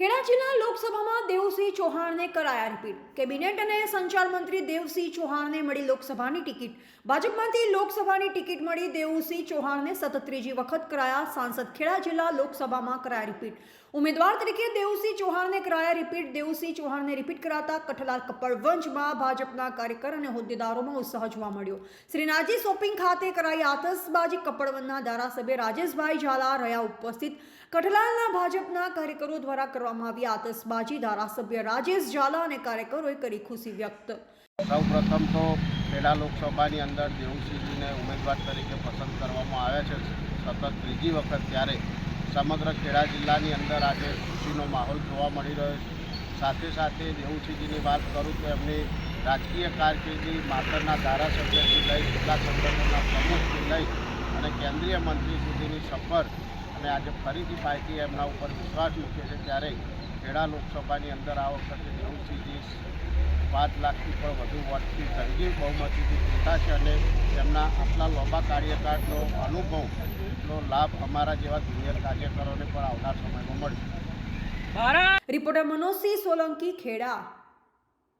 ખેડા જિલ્લા લોકસભામાં દેવસિંહ ચૌહાણને કરાયા રિપીટ. કેબિનેટ અને સંચાર મંત્રી દેવસિંહ ચૌહાણને મળી લોકસભાની ટિકિટ. ભાજપમાંથી લોકસભાની ટિકિટ મળી દેવસિંહ ચૌહાણને સતત ત્રીજી વખત કરાયા. સાંસદ ખેડા જિલ્લા લોકસભામાં કરાયા રિપીટ. ઉમેદવાર તરીકે દેવસિંહ ચૌહાણને કરાયા રિપીટ. દેવસિંહ ચૌહાણને રિપીટ કરાતા કઠલાલ કપડવંજમાં ભાજપના કાર્યકર અને હોદ્દેદારોમાં ઉત્સાહ જોવા મળ્યો. શ્રીનાથજી શોપિંગ ખાતે કરાઈ આતશબાજી કપડવંજના ધારાસભ્ય રાજેશભાઈ ઝાલા રહ્યા ઉપસ્થિત. કઠલાલના ભાજપના કાર્યકરો દ્વારા કરવામાં આવી આતશબાજી ધારાસભ્ય રાજેશ ઝાલા અને કાર્યકરોએ કરી ખુશી વ્યક્ત. સૌ પ્રથમ તો ખેડા લોકસભાની અંદર દેવુસિંહજીને ઉમેદવાર તરીકે પસંદ કરવામાં આવ્યા છે. સતત ત્રીજી વખત ત્યારે સમગ્ર ખેડા જિલ્લાની અંદર આજે ખુશીનો માહોલ જોવા મળી રહ્યો છે. સાથે સાથે દેવુસિંહજીની વાત કરું તો એમની રાજકીય કારકિર્દી માતરના ધારાસભ્યથી લઈ જિલ્લા સંગઠનના પ્રમુખથી લઈ અને કેન્દ્રીય મંત્રી સુધીની સફર અને આજે ફરીથી પાર્ટી એમના ઉપર વિશ્વાસ મૂકે છે ત્યારે ખેડા લોકસભાની અંદર આ વખતે દેવુસિંહજી પાંચ લાખથી પણ વધુ વોટથી જંગી બહુમતીથી જીતા છે અને તેમના આટલા લાંબા કાર્યકાળનો અનુભવનો લાભ અમારા જેવા જુનિયર કાર્યકરોને પણ આવનાર સમયમાં મળશે. રિપોર્ટર મનોજસિંહ સોલંકી, ખેડા.